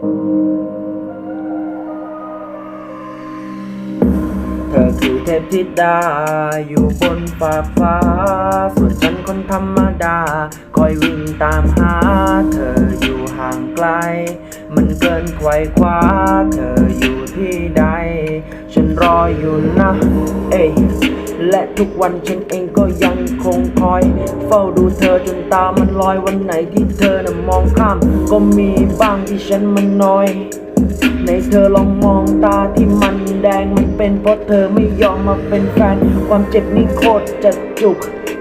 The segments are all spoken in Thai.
เธอคือเทพธิดา อยู่บนฝาฟ้า ส่วนฉันคนธรรมดา คอยวิ่งตามหา เธออยู่ห่างไกล มันเกินไขว่คว้า เธออยู่ที่ใด ฉันรออยู่นะ เอ้และทุกวันฉันเองก็ยัง งคอย เฝ้าดูเธอจนตามันลอยวันไหนที่เธอน่ะมองข้าม ก็มีบ้างที่ฉันมันน้อยในเธอลองมองตาที่มันแดงมันเป็นเพราะเธอไม่ยอมมาเป็นแฟน ความเจ็บนี่โคตรจะจุก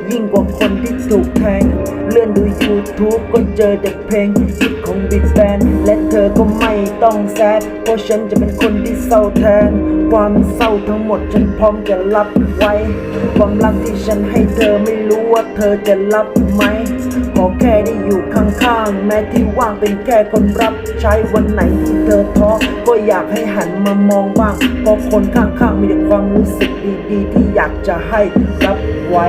ยิ่งกว่าคนที่ถูกแทง เลื่อนดู YouTube ก็เจอแต่เพลงฮิตของบิดแบนและ แซดเพราะฉันจะเป็นคนที่เศร้าแทน ความเศร้าทั้งหมดฉันพร้อมจะรับไว้ ความรักที่ฉันให้เธอไม่รู้ว่าเธอจะรับไหม ขอแค่ได้อยู่ข้างๆ แม้ที่ว่างเป็นแค่คนรับใช้วันไหนที่เธอท้อ ก็อยากให้หันมามองบ้าง เพราะคนข้างๆมีแต่ความรู้สึกดีๆ ที่อยากจะให้รับไว้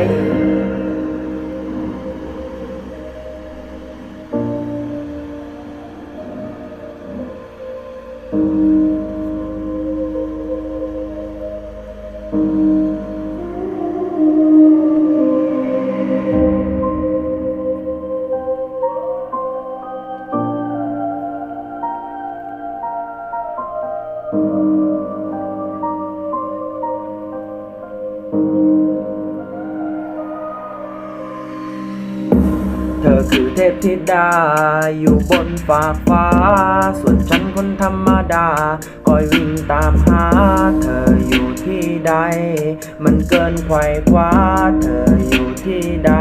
เธอคือเทพธิดา อยู่บนฟากฟ้า ส่วนฉันคนธรรมดาคอยวิ่งตามหา เธออยู่ที่ใด มันเกินไขว่คว้า เธออยู่ที่ใด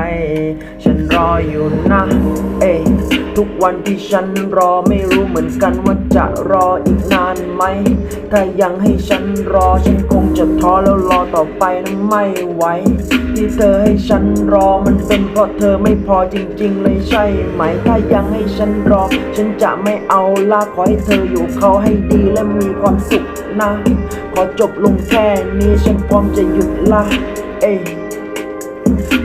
ฉันรออยู่นะ เอ้ยทุกวันที่ฉันรอไม่รู้เหมือนกันว่าจะรออีกนานไหม ถ้ายังให้ฉันรอฉันคงจะท้อแล้วรอต่อไปนะไม่ไหว ที่เธอให้ฉันรอมันเป็นเพราะเธอไม่พอจริง ๆ เลยใช่ไหม ถ้ายังให้ฉันรอ ฉันจะไม่เอาละขอให้เธออยู่เขาให้ดีและมีความสุขนะ ขอจบลงแค่นี้ฉันพร้อมจะหยุดละ เอ้ย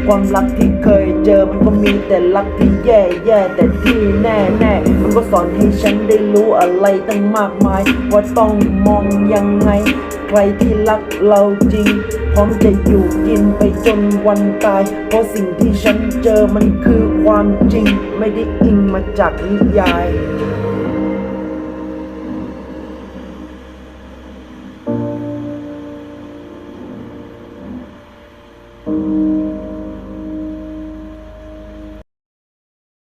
ความรักที่เคยเจอมันก็มีแต่รักที่แย่แย่แต่ที่แน่แน่มันก็สอนให้ฉันได้รู้อะไรตั้งมากมาย ว่าต้องมองยังไง ใครที่รักเราจริง พร้อมจะอยู่กินไปจนวันตาย เพราะสิ่งที่ฉันเจอมันคือความจริง ไม่ได้อิงมาจากนิยาย